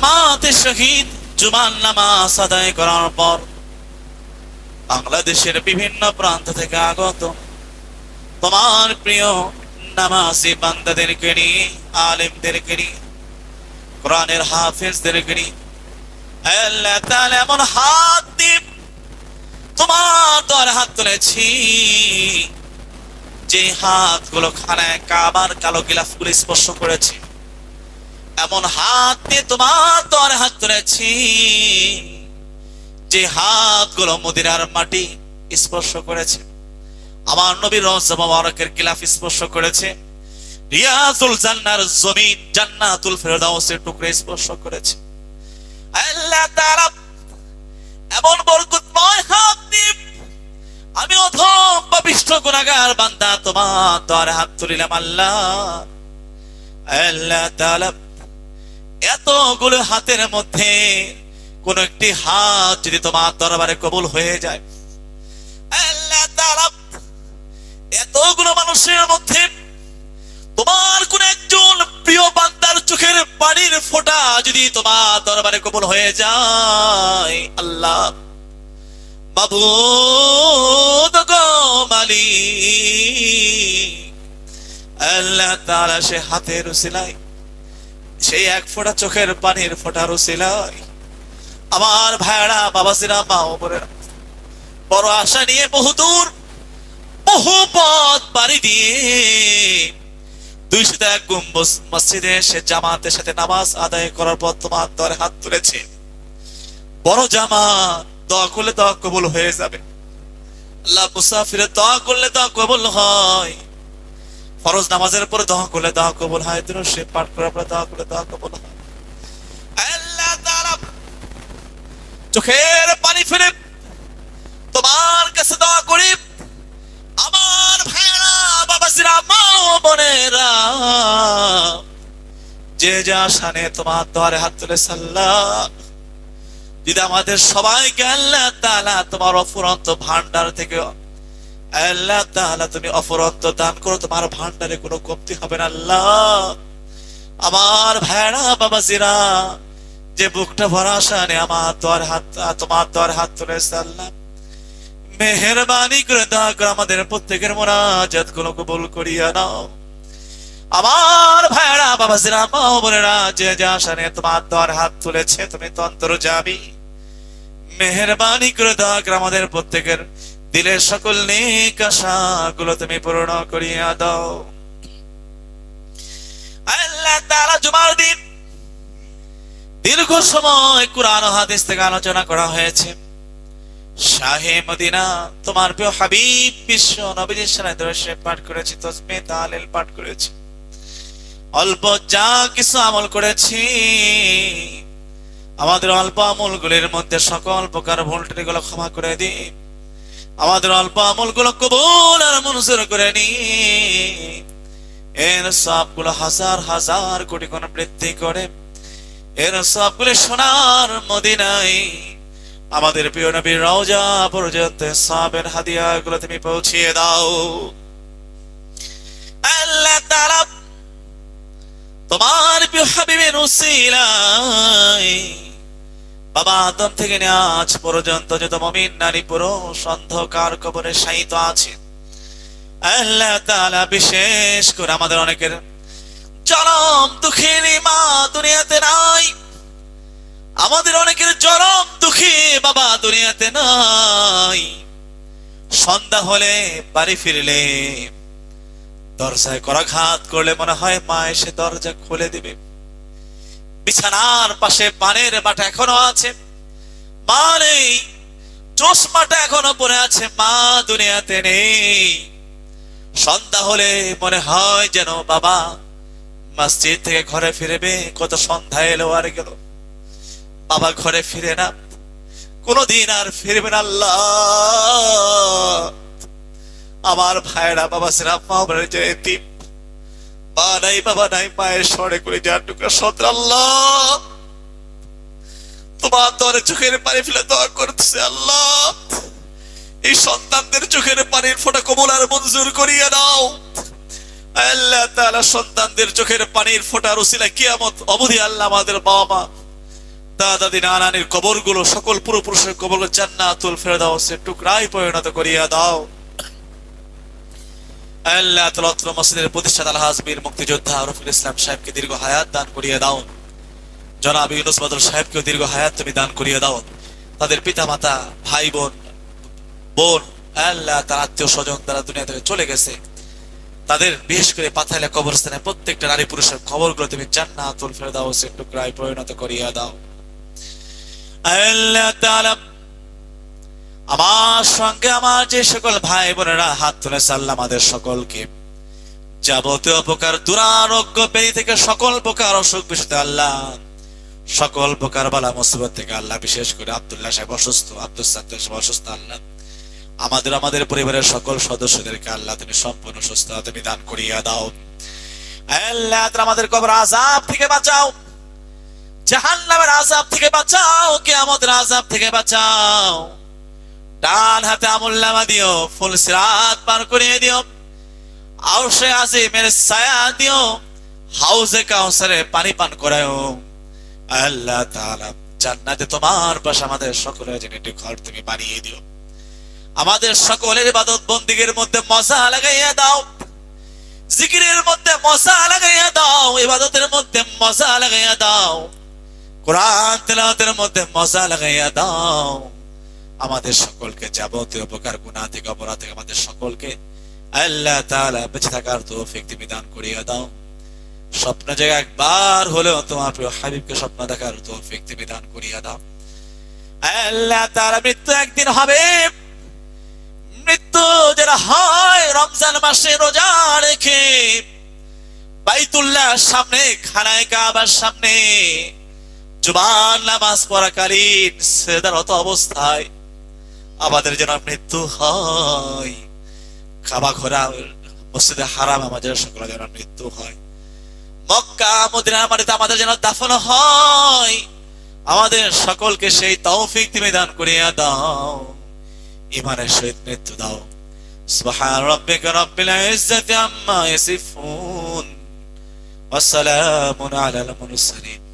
জামাতে শহীদ জুমান নামাজ আদায় করার পর বাংলাদেশের বিভিন্ন প্রান্ত থেকে আগত তোমার প্রিয় নামাজি কোরআনের হাফেজদেরকে নিয়ে, আল্লাহ তাআলা এমন হাত দিয়ে তোমার দ্বারা হাত তুলেছি। যে হাতগুলো খানায় কাবার কালো গিলাফগুলো স্পর্শ করেছে এমন হাত দিয়ে তোমার দ্বারা হাত তুলেছি। যে হাতগুলো মদিনার মাটি স্পর্শ করেছে। আমার নবীর রহস্য মোবারকের গিলাফ স্পর্শ করেছে। রিয়াজুল জান্নার জমিন জান্নাতুল ফেরদাউসের টুকরে স্পর্শ করেছে। আল্লাহ তাআলা এমন বরকতময় হাত দিয়ে আমি অধম পাপিষ্ঠ গুনাহগার বান্দা তোমার দ্বারে হাত তুলিলাম আল্লাহ। আল্লাহ তাআলা এতগুলো হাতের মধ্যে কোন একটি হাত যদি তোমার দরবারে কবুল হয়ে যায় এতগুলো মানুষের মধ্যে তোমার কোন একজন প্রিয় বান্দার চোখের পানির ফোঁটা যদি তোমার দরবারে কবুল হয়ে যায়, আল্লাহ বাবু গো মালিক, আল্লাহ তাআলা সে হাতের উসিলাই সেই এক ফোঁটা চোখের পানির ফোঁটার উসিলাই আমার ভাইরা বাবাসিরা মা ওপরেরা বড় আশা নিয়ে বহু দূর, বহু পথ পাড়ি দিয়ে এক মসজিদে সে জামাতের সাথে নামাজ আদায় করার পর তোমার দরে হাত তুলেছে। বড় জামাত, দোয়া করলে দোয়া কবুল হয়ে যাবে। আল্লাহ মুসাফিরে দোয়া করলে দোয়া কবুল হয়। ফরজ নামাজের পরে দোয়া করলে দোয়া কবুল হয় দিন সে পাঠ করার পরে দোয়া করলে দোয়া কবুল চোখের পানি ফেলে তোমার কাছে দোয়া করি। আমার ভাইরা বাবাসিরা মা বোনেরা, যে যা শানে তোমার দ্বারে হাত তুলে সাল্লাহ যদি আমাদের সবাইকে আল্লাহ তাআলা তোমার অফুরন্ত ভান্ডার থেকে আল্লাহ তুমি দান করো, তোমার ভান্ডারে কোনো কমতি হবে না, আল্লাহ। আমার বাবাজিরা যে বুকটা ভরা আমার দ্বার হাত, তোমার দ্বার হাত তুলে সাল্লাহ মেহরবানি করে করে আমাদের প্রত্যেকের মোনাজাতগুলো কবুল করিয়া নাও। আমার ভাইরা, বাবা জিরা, মা বোনেরা, যে যা শানে তোমার দ্বার হাত তুলেছে, তুমি তন্ত্র যাবি মেহরবানি করে দয়া করে আমাদের প্রত্যেকের দিলের সকল নেক আশা গুলো তুমি পূর্ণ করিয়া দাও। আল্লাহ তাআলা জুমার দিন দীর্ঘ সময় কোরআন হাদিস থেকে আলোচনা করা হয়েছে। শাহে মদিনা তোমার প্রিয় হাবিব বিশ্ব নবীজির সাথে দর্শে পাঠ করেছি তসমি তালিল পাঠ করেছি। অল্প যা কিছু আমল করেছি, আমাদের অল্প আমলগুলির মধ্যে সকল প্রকার ভুল ত্রুটিগুলো ক্ষমা করে দি আমাদের অল্প আমলগুলো কবুল আর মনজুর করে নি। এর সবগুলো হাজার হাজার কোটি কোন বৃদ্ধি করে, এর সবগুলো সোনার মদিনায় আমাদের প্রিয় নবীর রওজা পর্যন্ত সাবের হাদিয়া গুলো তুমি পৌঁছিয়ে দাও। আল্লাহ তাআলা তোমার প্রিয় হাবিবের উসিলায় বাবা আদম থেকে নিয়ে আজ পর্যন্ত যত মমিন নারী পুরুষ, অন্ধকার কবরে শায়িত আছে। আল্লাহ তাআলা বিশেষ করে আমাদের অনেকের চরম দুঃখের মা দুনিয়াতে নাই। আমাদের অনেকের চরম দুঃখী বাবা দুনিয়াতে নাই। সন্ধ্যা হলে বাড়ি ফিরলে দরজায় করাঘাত করলে মনে হয় মা এসে দরজা খুলে দিবে। বিছানার পাশে পানের বাটা এখনও আছে। মা নেই চশমাটা এখনও পরে আছে, মা দুনিয়াতে নেই। সন্ধ্যা হলে মনে হয় যেন বাবা মসজিদ থেকে ঘরে ফিরবে, কত সন্ধ্যা এলো আর গেল। বাবা ঘরে ফিরে না, কোনদিন আর ফিরবে না আল্লাহ। আমার ভাইরা বাবা মাহবুবের যে এতিম নাই বাবা, নাই করে যার টুকরা তোমার চোখের পানি ফেলে দোয়া করতেছে, আল্লাহ। এই সন্তানদের চোখের পানির ফোঁটা কবুল আর মঞ্জুর করিয়ে দাও। আল্লাহ তাআলা সন্তানদের চোখের পানির ফোঁটার উসিলা কিয়ামত অবধি আল্লাহ আমাদের বাবা মা দাদা দাদি নানানির কবরগুলো সকল পুরোপুরুষের কবরগুলো জান্নাতুল ফেরদাউসের টুকরাই পরিণত করিয়া দাও। আল্লাহ তলত্র মসজিদের প্রতিষ্ঠাতা আলহাজ বীর মুক্তিযোদ্ধা রফিল ইসলাম সাহেবকে দীর্ঘ হায়াত দান করিয়ে দাও। জনাব ইউনুস বদর সাহেবকে দীর্ঘ হায়াত তুমি দান করিয়ে দাও। তাদের পিতা মাতা ভাই বোন বোন আল্লাহ তার আত্মীয় স্বজন তারা দুনিয়া থেকে চলে গেছে। তাদের বিশেষ করে পাথাইলা কবরস্থানে প্রত্যেকটা নারী পুরুষের খবরগুলো তুমি জান্নাতুল ফেরদাউসের টুকরায় পরিণত করিয়া দাও। আল্লাহ তাআলা আমার সঙ্গে আমার যে সকল ভাই বোনেরা হাত তুলেছে আল্লাহ আমাদের সকলকে, যাবতীয় প্রকার দুরারোগ্য বেরি থেকে সকল প্রকার অসুখ বিশুদ্ধ আল্লাহ, সকল প্রকার বালা মুসিবত থেকে আল্লাহ বিশেষ করে আব্দুল্লাহ সাহেব অসুস্থ, আব্দুল সাহেব অসুস্থ আল্লাহ। আমাদের আমাদের পরিবারের সকল সদস্যদেরকে আল্লাহ তুমি সম্পূর্ণ সুস্থ তুমি দান করিয়া দাও। আল্লাহ আমাদের কবর আজাব থেকে বাঁচাও। জাহান্নামের আজাব থেকে বাঁচাও, কিয়ামতের আজাব থেকে বাঁচাও। ডান হাতে আমুল্লামা দিও, ফুল সিরাত পার করিয়ে দিও। আউসে আজিমের ছায়া দিও, হাউজে কাউসারে পানি পান করায়ও। আল্লাহ তাআলা জান্নাতে তোমার পাশে আমাদের সকলের জন্য একটি ঘর তুমি বানিয়ে দিও। আমাদের সকলের ইবাদত বন্দিগের মধ্যে মজা লাগাইয়া দাও। জিকিরের মধ্যে মজা লাগাইয়া দাও, ইবাদতের মধ্যে মজা লাগাইয়া দাও। কোরআন তেলাওয়াতের মধ্যে মজা লাগাইয়া দাও। আমাদের সকলকে যাবতীয় উপকার, গুনাহ থেকে, অপরাধ থেকে আমাদের সকলকে আল্লাহ তাআলা বেঁচে থাকার তৌফিক তুমি দান করিয়া দাও। স্বপ্ন জায়গা একবার হলেও তোমার প্রিয় হাবিবকে স্বপ্ন দেখার তৌফিক তুমি দান করিয়া দাও। আল্লাহ মৃত্যু একদিন হবে। মৃত্যু যেটা হয় রমজান মাসে রোজা রেখে। বাইতুল্লাহ সামনে, খানায় কাবার সামনে। জুবান নামাজ পড়াকালীন সেদারত অবস্থায় আমাদের যেন মৃত্যু হয়। খাবা ঘোরা মসজিদে হারাম আমাদের সকল যেন মৃত্যু হয়। মক্কা মদিনার মাটিতে আমাদের যেন দাফন হয়। আমাদের সকলকে সেই তৌফিক তুমি দান করিয়া দাও। ইমানের সহিত মৃত্যু দাও। রাব্বিকা রাব্বিল ইজ্জাতি আম্মা ইয়াসিফুন। ওয়া সালামুন আলাল মুরসালিন।